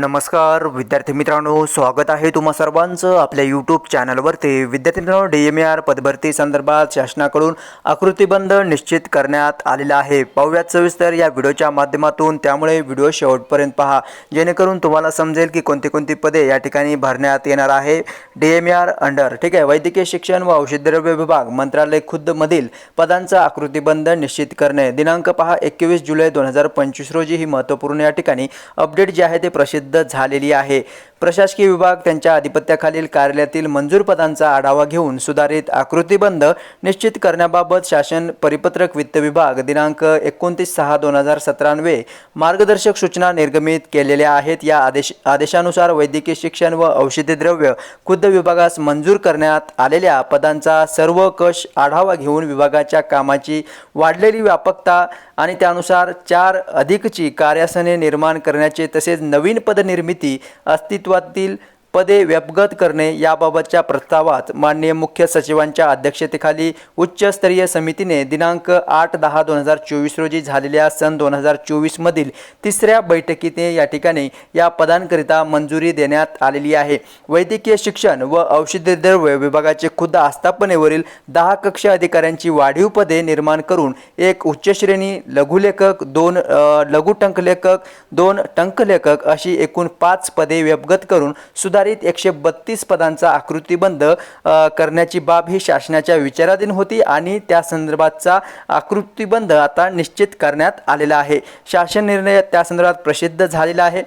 नमस्कार विद्यार्थी मित्रांनो स्वागत आहे तुम्हा सर्वांचं आपल्या यूट्यूब चॅनलवरती विद्यार्थी मित्रांनो डी एम आर पदभरती संदर्भात शासनाकडून आकृतीबंध निश्चित करण्यात आलेला आहे. पाहूयात सविस्तर या व्हिडिओच्या माध्यमातून. त्यामुळे व्हिडिओ शेवटपर्यंत पहा. जेणेकरून तुम्हाला समजेल की कोणती कोणती पदे या ठिकाणी भरण्यात येणार आहे. डी एम आर अंडर ठीक आहे? वैद्यकीय शिक्षण व औषधद्रव्य विभाग मंत्रालय खुद्दमधील पदांचा आकृतीबंध निश्चित करणे. दिनांक पहा एकवीस जुलै दोन हजार पंचवीस रोजी ही महत्त्वपूर्ण या ठिकाणी अपडेट जे आहे ते प्रसिद्ध झालेली आहे. प्रशासकीय विभाग त्यांच्या आधिपत्याखालील कार्यालयातील मंजूर पदांचा आढावा घेऊन सुधारित आकृतीबंध निश्चित करण्याबाबत शासन परिपत्रक वित्त विभाग दिनांक एकोणतीस सहा दोन हजार सतरान्वे मार्गदर्शक सूचना निर्गमित केलेल्या आहेत. या आदेश आदेशानुसार वैद्यकीय शिक्षण व औषधी द्रव्य खुद्द विभागास मंजूर करण्यात आलेल्या पदांचा सर्व कष आढावा घेऊन विभागाच्या कामाची वाढलेली व्यापकता आणि त्यानुसार चार अधिकची कार्यासने निर्माण करण्याचे तसेच नवीन पदनिर्मिती अस्तित्वातील पदे व्यपगत करणे याबाबतच्या प्रस्तावात माननीय मुख्य सचिवांच्या अध्यक्षतेखाली उच्चस्तरीय समितीने दिनांक आठ दहा दोन हजार चोवीस रोजी झालेल्या सन दोन हजार चोवीसमधील तिसऱ्या बैठकीने या ठिकाणी या पदांकरिता मंजुरी देण्यात आलेली आहे. वैद्यकीय शिक्षण व औषधी द्रव्य विभागाचे खुद्द आस्थापनेवरील दहा कक्ष अधिकाऱ्यांची वाढीव पदे निर्माण करून एक उच्च श्रेणी लघुलेखक दोन लघुटंकलेखक लघु टंकलेखक दोन टंकलेखक अशी एकूण पाच पदे व्यपगत करून सुधारित एकशे बत्तीस पदांचा आकृतीबंध करण्याची बाब ही शासनाच्या विचाराधीन होती आणि त्या संदर्भातचा आकृतीबंध आता निश्चित करण्यात आलेला आहे. शासन निर्णय त्या संदर्भात प्रसिद्ध झालेला आहे.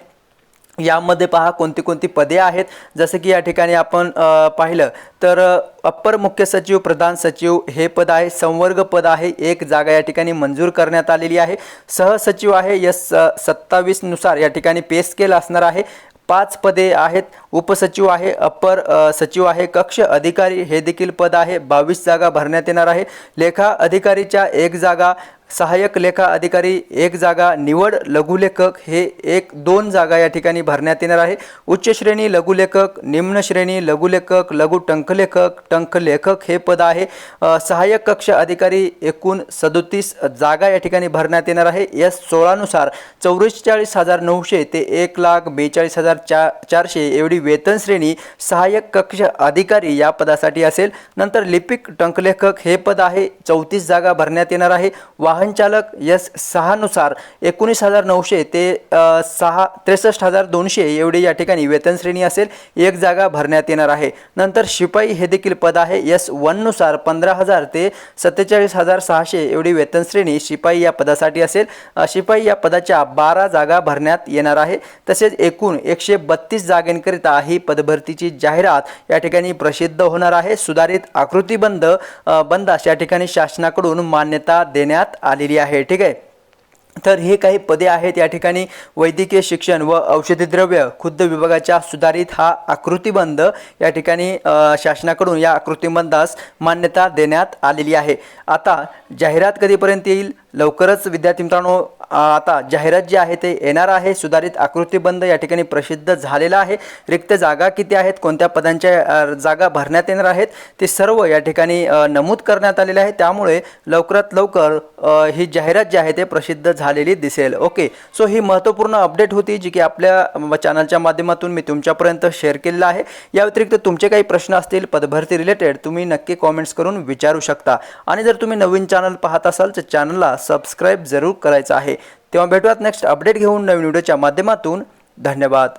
यामध्ये पहा कोणती कोणती पदे आहेत. जसं की या ठिकाणी आपण पाहिलं तर अप्पर मुख्य सचिव प्रधान सचिव हे पद आहे. संवर्ग पद आहे. एक जागा या ठिकाणी मंजूर करण्यात आलेली आहे. सहसचिव आहे. यस सत्तावीसनुसार या ठिकाणी पे स्केल असणार आहे. पाच पदे आहेत. उपसचिव आहे अप्पर सचिव आहे कक्ष अधिकारी हे देखील पद आहे. बावीस जागा भरण्यात येणार आहे. लेखा अधिकारीच्या एक जागा सहाय्यक लेखा अधिकारी एक जागा निवड लघुलेखक हे एक दोन जागा या ठिकाणी भरण्यात येणार आहे. उच्च श्रेणी लघुलेखक निम्न श्रेणी लघुलेखक लघु टंकलेखक टंकलेखक हे पद आहे. सहाय्यक कक्ष अधिकारी एकूण सदोतीस जागा या ठिकाणी भरण्यात येणार आहे. एस सोळानुसार चौवेचाळीस हजार नऊशे ते एक लाख बेचाळीस हजार चा चारशे एवढी वेतन श्रेणी सहाय्यक कक्ष अधिकारी या पदासाठी असेल. नंतर लिपिक टंकलेखक हे पद आहे. चौतीस जागा भरण्यात येणार आहे. वाहन चालक यस सहानुसार एकोणीस हजार नऊशे ते सहा त्रेसष्ट हजार दोनशे एवढी या ठिकाणी वेतन श्रेणी असेल एक जागा भरण्यात येणार आहे. नंतर शिपाई हे देखील पद आहे. यस वननुसार पंधरा हजार ते सत्तेचाळीस हजार सहाशे एवढी वेतन श्रेणी शिपाई या पदासाठी असेल. शिपाई या पदाच्या बारा जागा भरण्यात येणार आहे. तसेच एकूण एकशे बत्तीस जागांकरिता ही पदभरतीची जाहिरात या ठिकाणी प्रसिद्ध होणार आहे. सुधारित आकृतीबंध बंदास या ठिकाणी शासनाकडून मान्यता देण्यात आलेली आहे ठीक आहे? तर हे काही पदे आहेत या ठिकाणी. वैद्यकीय शिक्षण व औषधी द्रव्य खुद्द विभागाच्या सुधारित हा आकृतीबंध या ठिकाणी शासनाकडून या आकृतीबंधास मान्यता देण्यात आलेली आहे. आता जाहिरात कधीपर्यंत येईल? लवकरच विद्यार्थी मित्रांनो आता जाहिरात जी आहे ते येणार आहे. सुधारित आकृतीबंध या ठिकाणी प्रसिद्ध झालेला आहे. रिक्त जागा किती आहेत? कोणत्या पदांच्या जागा भरण्यात येणार आहेत? ते सर्व या ठिकाणी नमूद करण्यात आलेले आहे. त्यामुळे लवकरात लवकर ही जाहिरात जी आहे ते प्रसिद्ध झालेली दिसेल. ओके. सो ही महत्त्वपूर्ण अपडेट होती जी की आपल्या चॅनलच्या माध्यमातून मी तुमच्यापर्यंत शेअर केलेलं आहे. या व्यतिरिक्त तुमचे काही प्रश्न असतील पदभरती रिलेटेड तुम्ही नक्की कॉमेंट्स करून विचारू शकता. आणि जर तुम्ही नवीन चॅनल पाहत असाल तर चॅनलला सबस्क्राईब जरूर करायचं आहे. तेव्हा भेटूयात नेक्स्ट अपडेट घेऊन नवीन व्हिडिओच्या माध्यमातून. धन्यवाद.